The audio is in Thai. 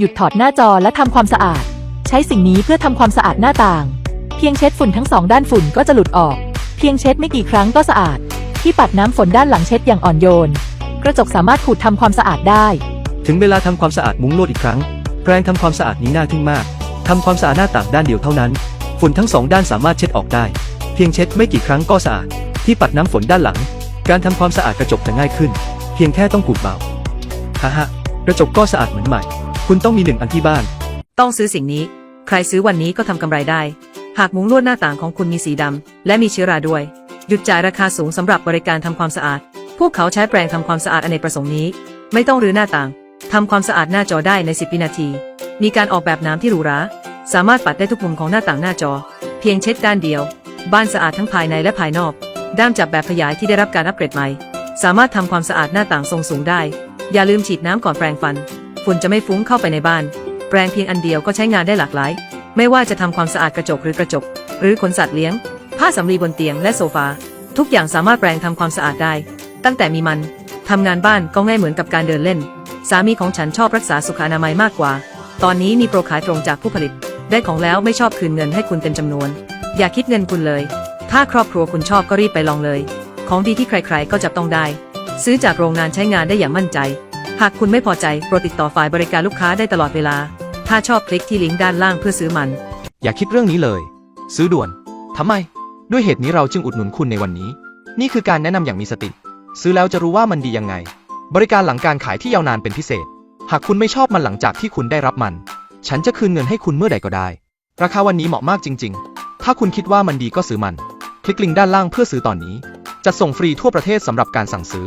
หยุดถอดหน้าจอและทำความสะอาด ใช้สิ่งนี้เพื่อทำความสะอาดหน้าต่าง เพียงเช็ดฝุ่นทั้งสองด้านฝุ่นก็จะหลุดออก เพียงเช็ดไม่กี่ครั้งก็สะอาด ที่ปัดน้ำฝนด้านหลังเช็ดอย่างอ่อนโยน กระจกสามารถขูดทำความสะอาดได้ ถึงเวลาทำความสะอาดมุ้งลวดอีกครั้งแปรงทำความสะอาดนี้น่าทึ่งมากทำความสะอาดหน้าต่างด้านเดียวเท่านั้น ฝุ่นทั้งสองด้านสามารถเช็ดออกได้ เพียงเช็ดไม่กี่ครั้งก็สะอาด ที่ปัดน้ำฝนด้านหลัง การทำความสะอาดกระจกจะง่ายขึ้น เพียงแค่ต้องขูดเบาฮ่าฮ่ากระจกก็สะอาดเหมือนใหม่ คุณต้องมีหนึ่งอันที่บ้าน ต้องซื้อสิ่งนี้ ใครซื้อวันนี้ก็ทำกำไรได้ หากมุ้งลวดหน้าต่างของคุณมีสีดำและมีเชื้อราด้วย หยุดจ่ายราคาสูงสำหรับบริการทำความสะอาด พวกเขาใช้แปรงทำความสะอาดอเนกประสงค์นี้ ไม่ต้องรื้อหน้าต่างทำความสะอาดหน้าจอได้ใน 10 วินาที มีการออกแบบน้ำที่หรูหรา สามารถปัดได้ทุกมุมของหน้าต่างหน้าจอ เพียงเช็ดด้านเดียว บ้านสะอาดทั้งภายในและภายนอก ด้ามจับแบบขยายที่ได้รับการอัปเกรดใหม่ สามารถทำความสะอาดหน้าต่างทรงสูงได้ อย่าลืมฉีดน้ำก่อนแปรงฟัน ฝุ่นจะไม่ฟุ้งเข้าไปในบ้าน แปรงเพียงอันเดียวก็ใช้งานได้หลากหลาย ไม่ว่าจะทำความสะอาดกระจกหรือกระจก หรือขนสัตว์เลี้ยง ผ้าสำลีบนเตียงและโซฟา ทุกอย่างสามารถแปรงทำความสะอาดได้ ตั้งแต่มีมันทำงานบ้านก็ง่ายเหมือนกับการเดินเล่น สามีของฉันชอบรักษาสุขอนามัยมากกว่า ตอนนี้มีโปรขายตรงจากผู้ผลิต ได้ของแล้วไม่ชอบคืนเงินให้คุณเต็มจำนวน อย่าคิดเงินคุณเลย ถ้าครอบครัวคุณชอบก็รีบไปลองเลย ของดีที่ใครๆก็จับต้องได้ ซื้อจากโรงงานใช้งานได้อย่างมั่นใจ หากคุณไม่พอใจโปรดติดต่อฝ่ายบริการลูกค้าได้ตลอดเวลา ถ้าชอบคลิกที่ลิงก์ด้านล่างเพื่อซื้อมัน อย่าคิดเรื่องนี้เลย ซื้อด่วนทำไม ด้วยเหตุนี้เราจึงอุดหนุนคุณในวันนี้ นี่คือการแนะนำอย่างมีสติ ซื้อแล้วจะรู้ว่ามันดียังไง บริการหลังการขายที่ยาวนานเป็นพิเศษ หากคุณไม่ชอบมันหลังจากที่คุณได้รับมัน ฉันจะคืนเงินให้คุณเมื่อใดก็ได้ ราคาวันนี้เหมาะมากจริง ๆ ถ้าคุณคิดว่ามันดีก็ซื้อมัน คลิกลิงก์ด้านล่างเพื่อซื้อตอนนี้ จะส่งฟรีทั่วประเทศสำหรับการสั่งซื้อ